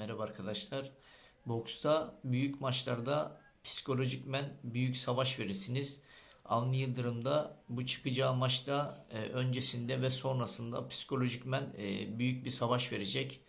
Merhaba arkadaşlar. Boksta büyük maçlarda psikolojikmen büyük savaş verirsiniz. Avni Yıldırım'da bu çıkacağı maçta e, öncesinde ve sonrasında psikolojikmen e, büyük bir savaş verecek.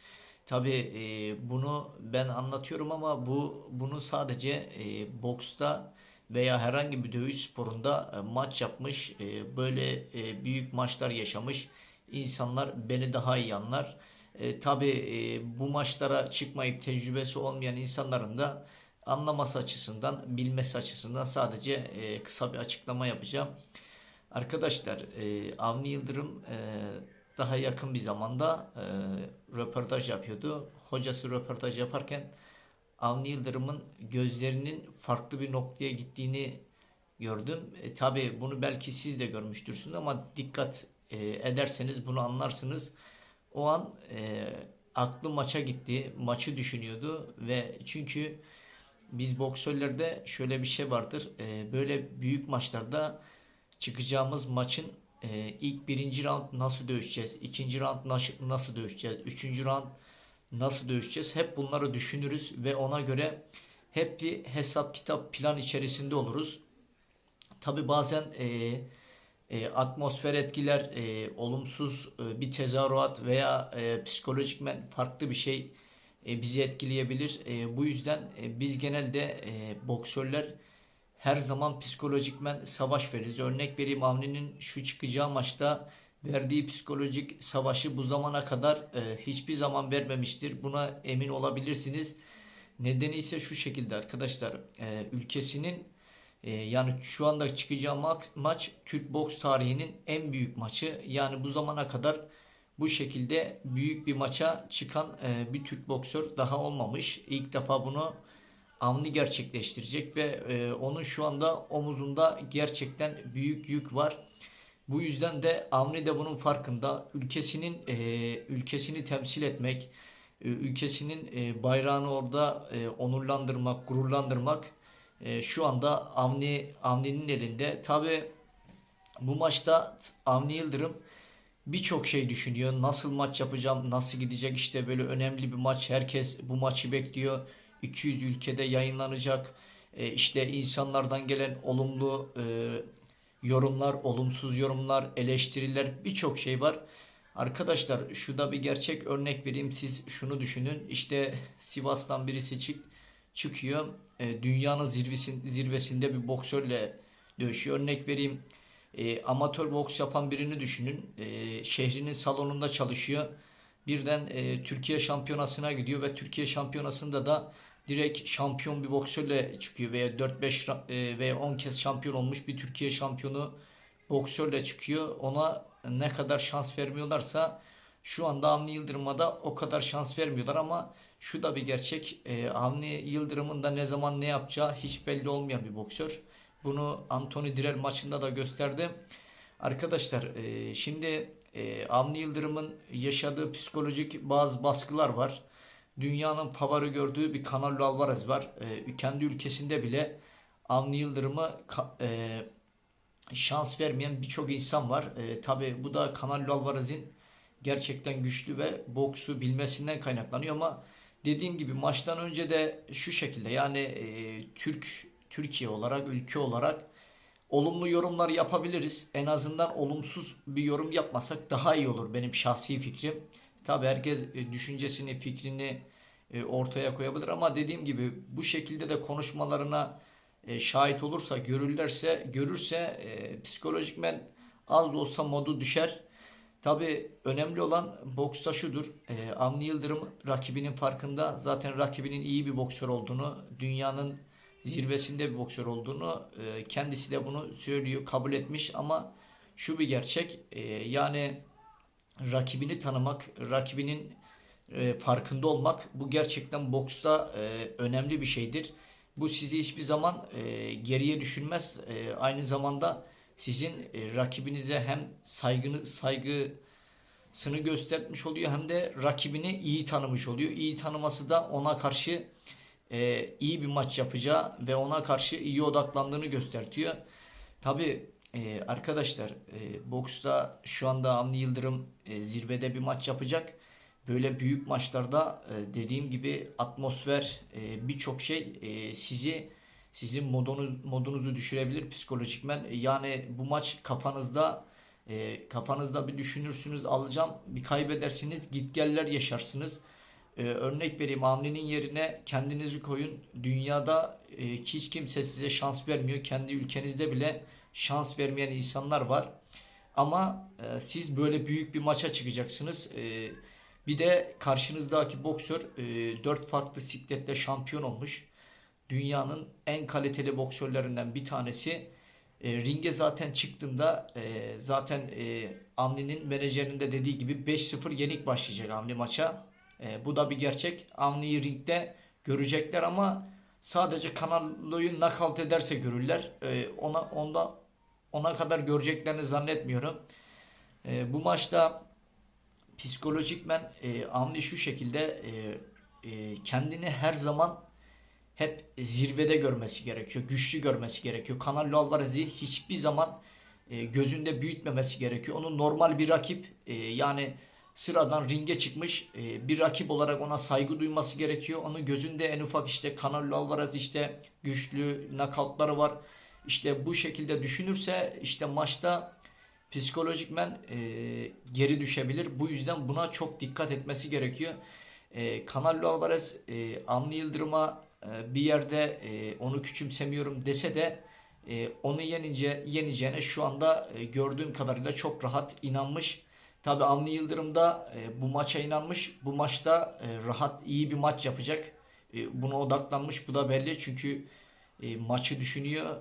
Tabi bunu ben anlatıyorum ama bu bunu sadece e, boksta veya herhangi bir dövüş sporunda e, maç yapmış, e, böyle e, büyük maçlar yaşamış insanlar beni daha iyi anlar. E, tabii e, bu maçlara çıkmayıp tecrübesi olmayan insanların da anlaması açısından, bilmesi açısından sadece e, kısa bir açıklama yapacağım. Arkadaşlar, e, Avni Yıldırım e, daha yakın bir zamanda e, röportaj yapıyordu. Hocası röportaj yaparken Avni Yıldırım'ın gözlerinin farklı bir noktaya gittiğini gördüm. E, tabii bunu belki siz de görmüştürsünüz ama dikkat e, ederseniz bunu anlarsınız. O an e, aklı maça gitti. Maçı düşünüyordu ve çünkü biz boksörlerde şöyle bir şey vardır. E, böyle büyük maçlarda çıkacağımız maçın e, ilk birinci round nasıl dövüşeceğiz, ikinci round nasıl, dövüşeceğiz, üçüncü round nasıl dövüşeceğiz. Hep bunları düşünürüz ve ona göre hep bir hesap kitap plan içerisinde oluruz. Tabi bazen e, e, atmosfer etkiler, e, olumsuz e, bir tezahürat veya e, psikolojikmen farklı bir şey e, bizi etkileyebilir. E, bu yüzden e, biz genelde e, boksörler her zaman psikolojikmen savaş veririz. Örnek vereyim Avni'nin şu çıkacağı maçta verdiği psikolojik savaşı bu zamana kadar e, hiçbir zaman vermemiştir. Buna emin olabilirsiniz. Nedeni ise şu şekilde arkadaşlar. E, ülkesinin e, yani şu anda çıkacağı maç, Türk boks tarihinin en büyük maçı. Yani bu zamana kadar bu şekilde büyük bir maça çıkan e, bir Türk boksör daha olmamış. İlk defa bunu Avni gerçekleştirecek ve e, onun şu anda omuzunda gerçekten büyük yük var. Bu yüzden de Avni de bunun farkında. Ülkesinin e, ülkesini temsil etmek, e, ülkesinin e, bayrağını orada e, onurlandırmak, gururlandırmak e, şu anda Avni Avni'nin elinde. Tabi bu maçta Avni Yıldırım birçok şey düşünüyor. Nasıl maç yapacağım, nasıl gidecek işte böyle önemli bir maç. Herkes bu maçı bekliyor. 200 ülkede yayınlanacak. E, işte insanlardan gelen olumlu e, yorumlar, olumsuz yorumlar, eleştiriler birçok şey var. Arkadaşlar şu da bir gerçek örnek vereyim siz şunu düşünün. İşte Sivas'tan birisi çık çıkıyor. E, dünyanın zirvesin, zirvesinde bir boksörle dövüşüyor. Örnek vereyim. E, amatör boks yapan birini düşünün. E, şehrinin salonunda çalışıyor. Birden e, Türkiye şampiyonasına gidiyor ve Türkiye şampiyonasında da direkt şampiyon bir boksörle çıkıyor veya 4-5 e, veya 10 kez şampiyon olmuş bir Türkiye şampiyonu boksörle çıkıyor. Ona ne kadar şans vermiyorlarsa şu anda Avni Yıldırım'a da o kadar şans vermiyorlar ama şu da bir gerçek. E, Avni Yıldırım'ın da ne zaman ne yapacağı hiç belli olmayan bir boksör. Bunu Anthony Direl maçında da gösterdi. Arkadaşlar e, şimdi e, Avni Yıldırım'ın yaşadığı psikolojik bazı baskılar var. Dünyanın favori gördüğü bir Canelo Alvarez var. E, kendi ülkesinde bile Avni Yıldırım'a e, şans vermeyen birçok insan var. E, Tabi bu da Canelo Alvarez'in gerçekten güçlü ve boksu bilmesinden kaynaklanıyor ama dediğim gibi maçtan önce de şu şekilde yani e, Türk Türkiye olarak ülke olarak olumlu yorumlar yapabiliriz. En azından olumsuz bir yorum yapmasak daha iyi olur benim şahsi fikrim. Tabi herkes e, düşüncesini, fikrini e, ortaya koyabilir ama dediğim gibi bu şekilde de konuşmalarına e, şahit olursa, görürlerse, görürse psikolojikmen az da olsa modu düşer. Tabi önemli olan boksta şudur. Avni Yıldırım rakibinin farkında. Zaten rakibinin iyi bir boksör olduğunu, dünyanın zirvesinde bir boksör olduğunu kendisi de bunu söylüyor, kabul etmiş ama şu bir gerçek. Yani rakibini tanımak, rakibinin e, farkında olmak bu gerçekten boksta e, önemli bir şeydir. Bu sizi hiçbir zaman e, geriye düşürmez. E, aynı zamanda sizin e, rakibinize hem saygını saygısını göstermiş oluyor hem de rakibini iyi tanımış oluyor. İyi tanıması da ona karşı e, iyi bir maç yapacağı ve ona karşı iyi odaklandığını gösteriyor. Tabi ee, arkadaşlar e, boksta şu anda Avni Yıldırım e, zirvede bir maç yapacak böyle büyük maçlarda e, dediğim gibi atmosfer e, birçok şey e, sizi sizin modunuz modunuzu düşürebilir psikolojikmen. Yani bu maç kafanızda e, kafanızda bir düşünürsünüz alacağım bir kaybedersiniz gitgeller yaşarsınız. E, örnek vereyim Avni'nin yerine kendinizi koyun. Dünyada e, hiç kimse size şans vermiyor. Kendi ülkenizde bile şans vermeyen insanlar var. Ama e, siz böyle büyük bir maça çıkacaksınız. E, bir de karşınızdaki boksör e, 4 farklı siklette şampiyon olmuş. Dünyanın en kaliteli boksörlerinden bir tanesi. E, ringe zaten çıktığında e, zaten e, Avni'nin menajerinin de dediği gibi 5-0 yenik başlayacak Avni maça. E, bu da bir gerçek. Avni'yi ringde görecekler ama sadece Canalo'yu knockout ederse görürler. E, ona onda ona kadar göreceklerini zannetmiyorum. E, bu maçta psikolojikmen e, Avni şu şekilde e, e, kendini her zaman hep zirvede görmesi gerekiyor. Güçlü görmesi gerekiyor. Canelo Alvarez'i hiçbir zaman e, gözünde büyütmemesi gerekiyor. Onu normal bir rakip e, yani sıradan ringe çıkmış e, bir rakip olarak ona saygı duyması gerekiyor. Onun gözünde en ufak işte Canelo Alvarez işte güçlü nakavtları var. İşte bu şekilde düşünürse işte maçta psikolojikmen e, geri düşebilir. Bu yüzden buna çok dikkat etmesi gerekiyor. E, Canelo Alvarez Avni Yıldırım'a bir yerde e, onu küçümsemiyorum dese de e, onu yenince yeneceğine şu anda e, gördüğüm kadarıyla çok rahat inanmış. Tabi Avni Yıldırım da bu maça inanmış. Bu maçta rahat iyi bir maç yapacak. Buna odaklanmış. Bu da belli çünkü maçı düşünüyor.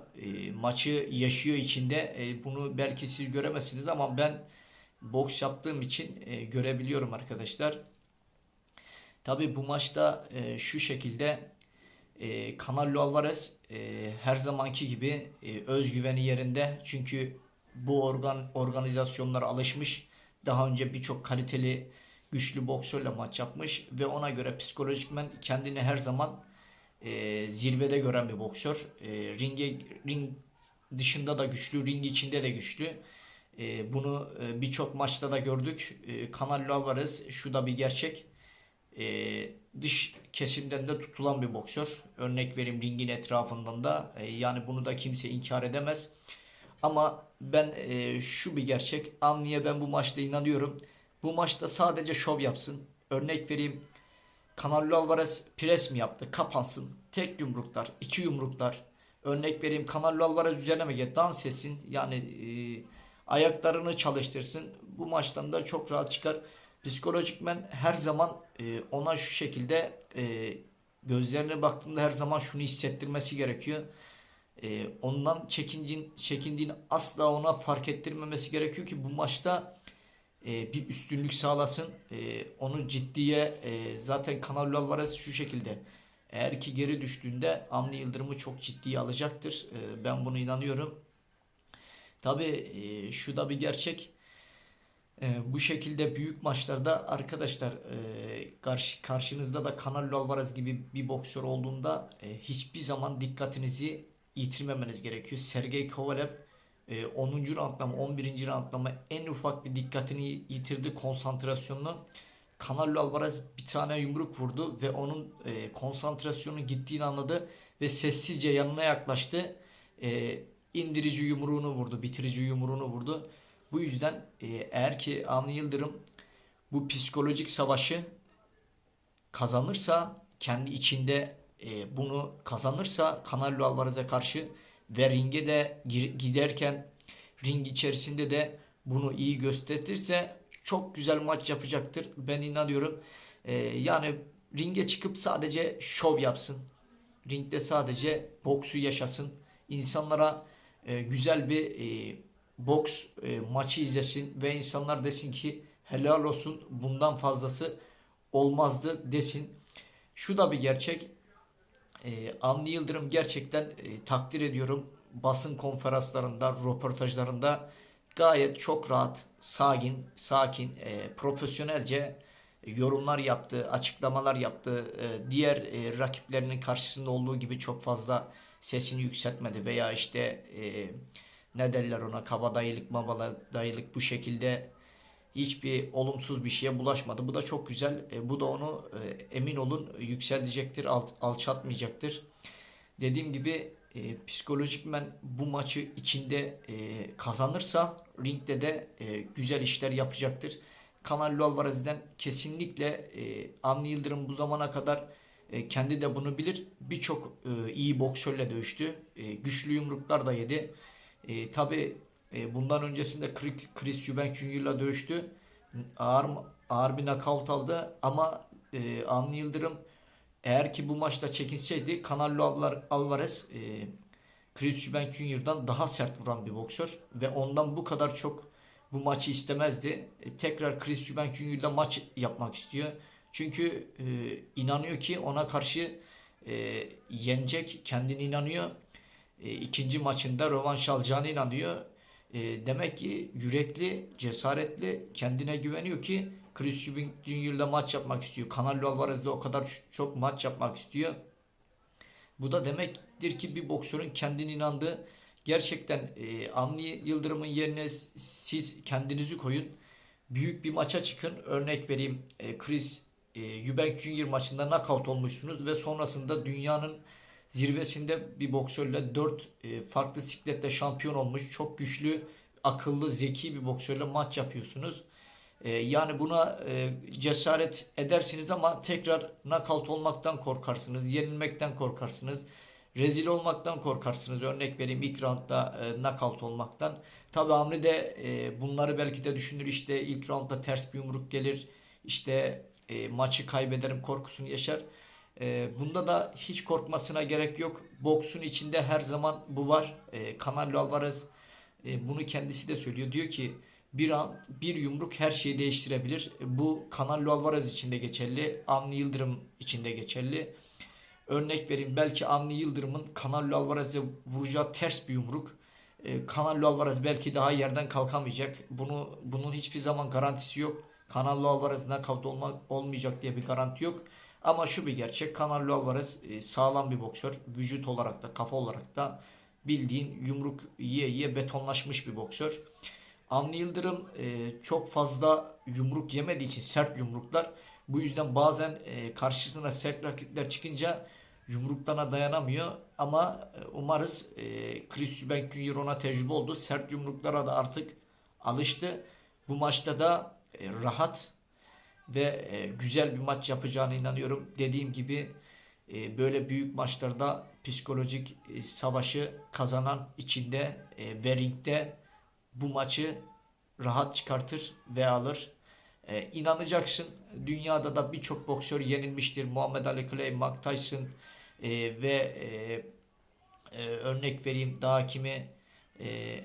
Maçı yaşıyor içinde. Bunu belki siz göremezsiniz ama ben boks yaptığım için görebiliyorum arkadaşlar. Tabi bu maçta şu şekilde e, Canelo Alvarez e, her zamanki gibi e, özgüveni yerinde. Çünkü bu organ organizasyonlara alışmış. Daha önce birçok kaliteli güçlü boksörle maç yapmış ve ona göre psikolojikmen kendini her zaman e, zirvede gören bir boksör. E, ringe ring dışında da güçlü, ring içinde de güçlü. E, bunu e, birçok maçta da gördük. E, Canelo Alvarez şu da bir gerçek. E, dış kesimden de tutulan bir boksör. Örnek vereyim ringin etrafından da. E, yani bunu da kimse inkar edemez. Ama ben e, şu bir gerçek. Avni'ye ben bu maçta inanıyorum. Bu maçta sadece şov yapsın. Örnek vereyim. Canelo Alvarez pres mi yaptı? Kapansın. Tek yumruklar, iki yumruklar. Örnek vereyim Canelo Alvarez üzerine mi gel? Dans etsin. Yani e, ayaklarını çalıştırsın. Bu maçtan da çok rahat çıkar. Psikolojikmen her zaman e, ona şu şekilde e, gözlerine baktığında her zaman şunu hissettirmesi gerekiyor. E, ondan çekincin, çekindiğini asla ona fark ettirmemesi gerekiyor ki bu maçta e, bir üstünlük sağlasın. E, onu ciddiye e, zaten Canelo Alvarez şu şekilde eğer ki geri düştüğünde Avni Yıldırım'ı çok ciddiye alacaktır. E, ben bunu inanıyorum. Tabi e, şu da bir gerçek. E, bu şekilde büyük maçlarda arkadaşlar e, karşı, karşınızda da Canelo Alvarez gibi bir boksör olduğunda e, hiçbir zaman dikkatinizi yitirmemeniz gerekiyor. Sergey Kovalev e, 10. roundda mı 11. roundda mı en ufak bir dikkatini yitirdi konsantrasyonunu. Canelo Alvarez bir tane yumruk vurdu ve onun e, konsantrasyonu gittiğini anladı ve sessizce yanına yaklaştı. E, indirici yumruğunu vurdu, bitirici yumruğunu vurdu. Bu yüzden e, eğer ki Avni Yıldırım bu psikolojik savaşı kazanırsa kendi içinde e, bunu kazanırsa Canelo Alvarez'e karşı ve ringe de giderken ring içerisinde de bunu iyi gösterirse çok güzel maç yapacaktır. Ben inanıyorum. E, yani ringe çıkıp sadece şov yapsın. Ringde sadece boksu yaşasın. İnsanlara e, güzel bir e, boks e, maçı izlesin ve insanlar desin ki helal olsun bundan fazlası olmazdı desin. Şu da bir gerçek. E, Avni Yıldırım gerçekten e, takdir ediyorum. Basın konferanslarında, röportajlarında gayet çok rahat, sakin, sakin, e, profesyonelce yorumlar yaptı, açıklamalar yaptı. E, diğer e, rakiplerinin karşısında olduğu gibi çok fazla sesini yükseltmedi veya işte e, ne derler ona kabadayılık, dayılık bu şekilde hiçbir olumsuz bir şeye bulaşmadı. Bu da çok güzel. E, bu da onu e, emin olun yükseltecektir, alt, alçaltmayacaktır. Dediğim gibi e, psikolojikmen bu maçı içinde e, kazanırsa ringde de e, güzel işler yapacaktır. Canelo Alvarez'den kesinlikle e, Avni Yıldırım bu zamana kadar e, kendi de bunu bilir. Birçok e, iyi boksörle dövüştü. E, güçlü yumruklar da yedi. E, Tabi bundan öncesinde Chris, Chris Eubank Jr.'la dövüştü. Ağır, ağır bir nakavt aldı ama e, Avni Yıldırım eğer ki bu maçta çekinseydi Canelo Alvarez e, Chris Eubank Jr.'dan daha sert vuran bir boksör ve ondan bu kadar çok bu maçı istemezdi. E, tekrar Chris Eubank ile maç yapmak istiyor. Çünkü e, inanıyor ki ona karşı e, yenecek, kendine inanıyor. E, ikinci maçında rövanş alacağına inanıyor. E, demek ki yürekli, cesaretli, kendine güveniyor ki Chris Eubank ile maç yapmak istiyor. Canelo Alvarez'le o kadar çok maç yapmak istiyor. Bu da demektir ki bir boksörün kendine inandığı gerçekten e, Avni Yıldırım'ın yerine siz kendinizi koyun. Büyük bir maça çıkın. Örnek vereyim. E, Chris e, Eubank Junior maçında knockout olmuşsunuz ve sonrasında dünyanın zirvesinde bir boksörle 4 e, farklı siklette şampiyon olmuş. Çok güçlü, akıllı, zeki bir boksörle maç yapıyorsunuz. E, yani buna e, cesaret edersiniz ama tekrar knockout olmaktan korkarsınız, yenilmekten korkarsınız. Rezil olmaktan korkarsınız. Örnek vereyim ilk roundda knockout olmaktan. Tabi Hamri de bunları belki de düşünür. İşte ilk roundda ters bir yumruk gelir. İşte maçı kaybederim korkusunu yaşar. E, bunda da hiç korkmasına gerek yok. Boksun içinde her zaman bu var. E, Canelo Alvarez e, bunu kendisi de söylüyor. Diyor ki bir an bir yumruk her şeyi değiştirebilir. E, bu Canelo Alvarez için de geçerli. Avni Yıldırım için de geçerli. Örnek vereyim belki Avni Yıldırım'ın Canelo Alvarez'e vuracağı ters bir yumruk. E, Canelo Alvarez belki daha yerden kalkamayacak. Bunu bunun hiçbir zaman garantisi yok. Canelo Alvarez knockout olmak olmayacak diye bir garanti yok. Ama şu bir gerçek. Canelo Alvarez e, sağlam bir boksör. Vücut olarak da kafa olarak da bildiğin yumruk yiye yiye betonlaşmış bir boksör. Avni Yıldırım e, çok fazla yumruk yemediği için sert yumruklar. Bu yüzden bazen e, karşısına sert rakipler çıkınca yumruklarına dayanamıyor. Ama umarız Chris Eubank ona tecrübe oldu. Sert yumruklara da artık alıştı. Bu maçta da rahat ve e, güzel bir maç yapacağına inanıyorum. Dediğim gibi e, böyle büyük maçlarda psikolojik e, savaşı kazanan içinde e, ve ringde bu maçı rahat çıkartır ve alır. E, inanacaksın. Dünyada da birçok boksör yenilmiştir. Muhammed Ali Clay, Mike Tyson e, ve e, e, örnek vereyim daha kimi e,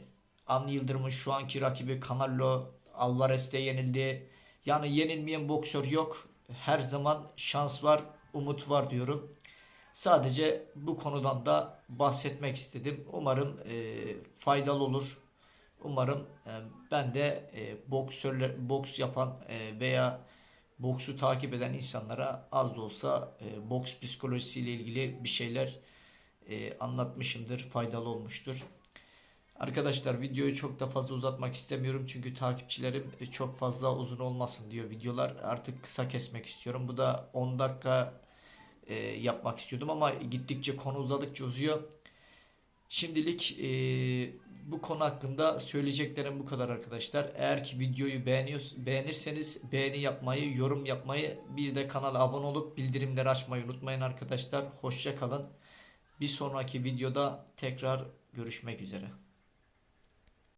Avni Yıldırım'ın şu anki rakibi Canelo Alvarez'de yenildi. Yani yenilmeyen boksör yok. Her zaman şans var, umut var diyorum. Sadece bu konudan da bahsetmek istedim. Umarım e, faydalı olur. Umarım e, ben de e, boksörler boks yapan e, veya boksu takip eden insanlara az da olsa e, boks psikolojisiyle ilgili bir şeyler e, anlatmışımdır, faydalı olmuştur. Arkadaşlar videoyu çok da fazla uzatmak istemiyorum çünkü takipçilerim e, çok fazla uzun olmasın diyor videolar. Artık kısa kesmek istiyorum. Bu da 10 dakika e, yapmak istiyordum ama gittikçe konu uzadıkça uzuyor. Şimdilik e, bu konu hakkında söyleyeceklerim bu kadar arkadaşlar. Eğer ki videoyu beğenirseniz beğeni yapmayı, yorum yapmayı, bir de kanala abone olup bildirimleri açmayı unutmayın arkadaşlar. Hoşça kalın. Bir sonraki videoda tekrar görüşmek üzere.